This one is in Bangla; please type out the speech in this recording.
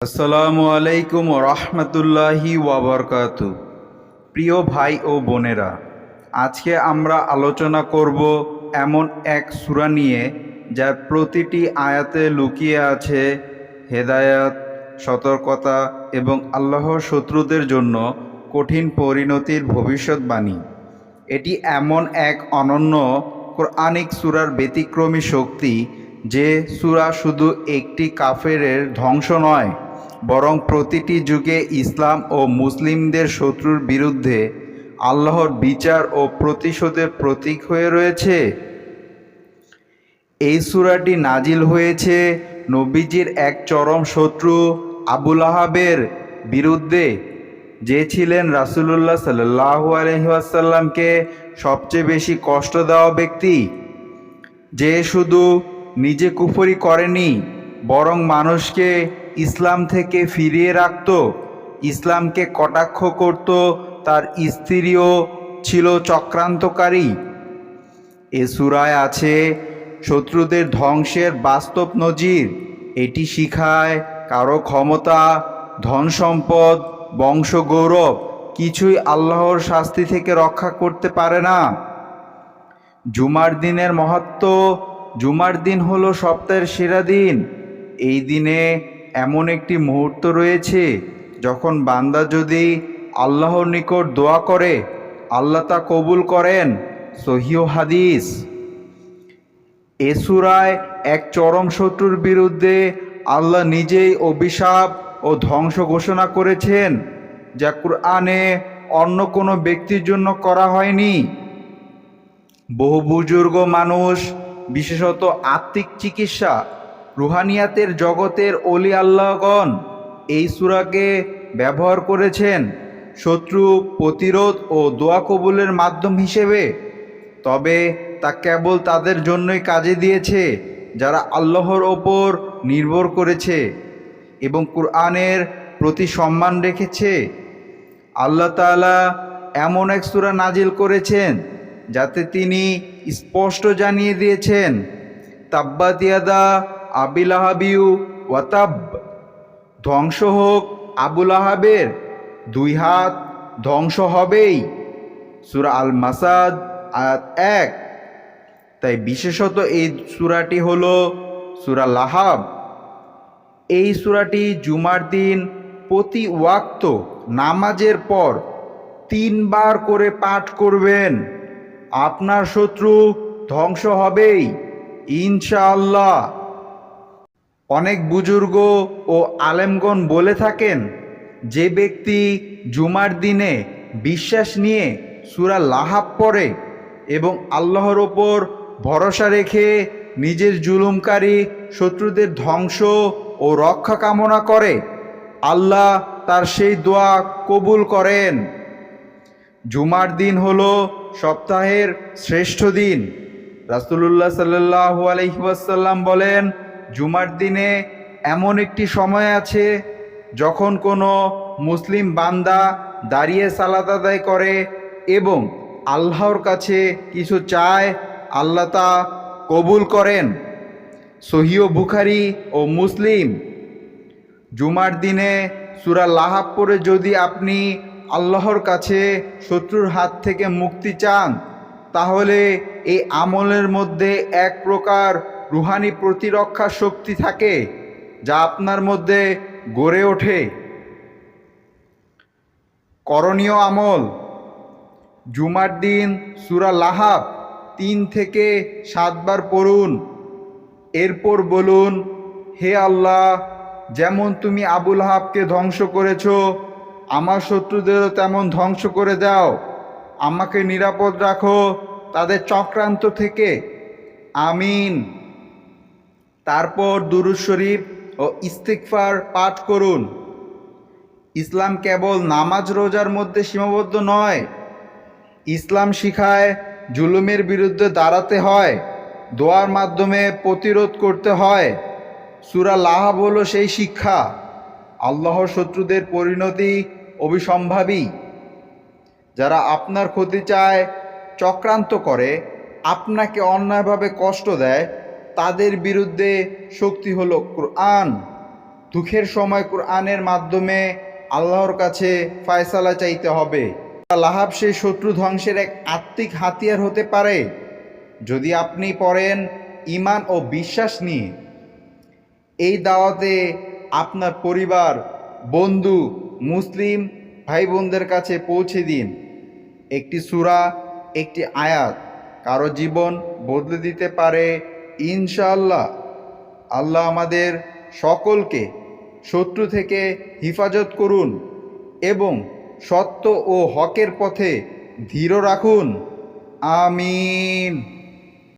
আসসালামু আলাইকুম রহমতুল্লাহি ওয়াবারকাতু প্রিয় ভাই ও বোনেরা, আজকে আমরা আলোচনা করব এমন এক সুরা নিয়ে, যার প্রতিটি আয়াতে লুকিয়ে আছে হেদায়াত, সতর্কতা এবং আল্লাহর শত্রুদের জন্য কঠিন পরিণতির ভবিষ্যৎবাণী। এটি এমন এক অনন্য কোরআনিক সূরার ব্যতিক্রমী শক্তি যে সূরা শুধু একটি কাফেরের ধ্বংস নয় বরং প্রতিটি যুগে ইসলাম ও মুসলিমদের শত্রুর বিরুদ্ধে আল্লাহর বিচার ও প্রতিশোধের প্রতীক হয়ে রয়েছে। এই সূরাটি নাজিল হয়েছে নবীজির এক চরম শত্রু আবুল আহাবের বিরুদ্ধে, যে ছিলেন রাসূলুল্লাহ সাল্লাল্লাহু আলাইহি ওয়াসাল্লামকে সবচেয়ে বেশি কষ্ট দেওয়া ব্যক্তি। যে শুধু নিজে কুফরি করেনি, বরং মানুষকে ইসলাম থেকে ফিরিয়ে রাখত, ইসলামকে কটাক্ষ করত, তার স্ত্রীও ছিল চক্রান্তকারী। এ সুরায় আছে, শত্রুদের ধ্বংসের বাস্তব নজির, এটি শিখায় কারও ক্ষমতা, ধন সম্পদ বংশগৌরব কিছুই আল্লাহর শাস্তি থেকে রক্ষা করতে পারে না। জুমার দিনের মহত্ব, জুমার দিন হলো সপ্তাহের সেরা দিন, এই দিনে এমন একটি মুহূর্ত রয়েছে যখন বান্দা যদি আল্লাহর নিকট দোয়া করে, আল্লাহ তা কবুল করেন। সহিহ হাদিস। এ সূরায় এক চরম শত্রুর বিরুদ্ধে আল্লাহ নিজেই অভিশাপ ও ধ্বংস ঘোষণা করেছেন, যা কুরআনে অন্য কোনো ব্যক্তির জন্য করা হয়নি। বহু বুজুর্গ মানুষ, বিশেষত আত্মিক চিকিৎসা রুহানিয়াতের জগতের অলি আল্লাহগণ এই সূরাকে ব্যবহার করেছেন শত্রু প্রতিরোধ ও দোয়া কবুলের মাধ্যম হিসেবে। তবে তা কেবল তাদের জন্যই কাজে দিয়েছে, যারা আল্লাহর ওপর নির্ভর করেছে এবং কুরআনের প্রতি সম্মান রেখেছে। আল্লাহ তাআলা এমন এক সুরা নাজিল করেছেন, যাতে তিনি স্পষ্ট জানিয়ে দিয়েছেন, তাব্বাত ইয়াদা আবিল আহাবিউ ওয়াতাব। ধ্বংস হোক আবুল আহাবের দুই হাত ধ্বংস হবেই। সুরা আল মাসাদ আয়াত এক। তাই বিশেষত এই সূরাটি হল সুরা লাহাব। এই সূরাটি জুমার দিন প্রতি ওয়াক্ত নামাজের পর তিনবার করে পাঠ করবেন। আপনার শত্রু ধ্বংস হবেই, ইনশাআল্লাহ। অনেক বুজুর্গ ও আলেমগণ বলে থাকেন, যে ব্যক্তি জুমার দিনে বিশ্বাস নিয়ে সূরা লাহাব পড়ে এবং আল্লাহর ওপর ভরসা রেখে নিজের জুলুমকারী শত্রুদের ধ্বংস ও রক্ষা কামনা করে, আল্লাহ তার সেই দোয়া কবুল করেন। জুমার দিন হল সপ্তাহের শ্রেষ্ঠ দিন। রাসুলুল্লাহ সাল্লাহু আলহিবাসাল্লাম বলেন জুমার দিনে এমন একটি সময় আছে যখন কোনো মুসলিম বান্দা দাঁড়িয়ে সালাত আদায় করে এবং আল্লাহর কাছে কিছু চায়, আল্লাহ তা কবুল করেন। সহিও বুখারি ও মুসলিম। জুমার দিনে সুরা লাহাব পরে যদি আপনি আল্লাহর কাছে শত্রুর হাত থেকে মুক্তি চান, তাহলে এই আমলের মধ্যে এক প্রকার রুহানি প্রতিরক্ষা শক্তি থাকে যা আপনার মধ্যে গড়ে ওঠে। করণীয় আমল। জুমার দিন সুরা লাহাব তিন থেকে সাতবার পড়ুন। এরপর বলুন, হে আল্লাহ, যেমন তুমি আবুল হাবকে ধ্বংস করেছ, আমার শত্রুদেরও তেমন ধ্বংস করে দাও। আমাকে নিরাপদ রাখো তাদের চক্রান্ত থেকে। আমিন। তারপর দুরুদ শরীফ ও ইস্তিকফার পাঠ করুন। ইসলাম কেবল নামাজ রোজার মধ্যে সীমাবদ্ধ নয়, ইসলাম শিখায় জুলুমের বিরুদ্ধে দাঁড়াতে হয়, দোয়ার মাধ্যমে প্রতিরোধ করতে হয়। সুরা লাহাব হলো সেই শিক্ষা, আল্লাহর শত্রুদের পরিণতি অভিসম্ভাবী। যারা আপনার ক্ষতি চায়, চক্রান্ত করে, আপনাকে অন্যায়ভাবে কষ্ট দেয় তাদের বিরুদ্ধে শক্তি হলো কোরআন। দুঃখের সময় কোরআনের মাধ্যমে আল্লাহর কাছে ফায়সালা চাইতে হবে। লাহাব সেই শত্রু ধ্বংসের এক আত্মিক হাতিয়ার হতে পারে। যদি আপনি পড়েন ইমান ও বিশ্বাস নিয়ে, এই দাওয়াতে আপনার পরিবার, বন্ধু, মুসলিম ভাই বোনদের কাছে পৌঁছে দিন। একটি সূরা, একটি আয়াত কারও জীবন বদলে দিতে পারে ইনশাআল্লাহ আল্লাহ আমাদের সকলকে শত্রু থেকে হিফাজত করুন এবং সত্য ও হকের পথে ধীর রাখুন। আমিন।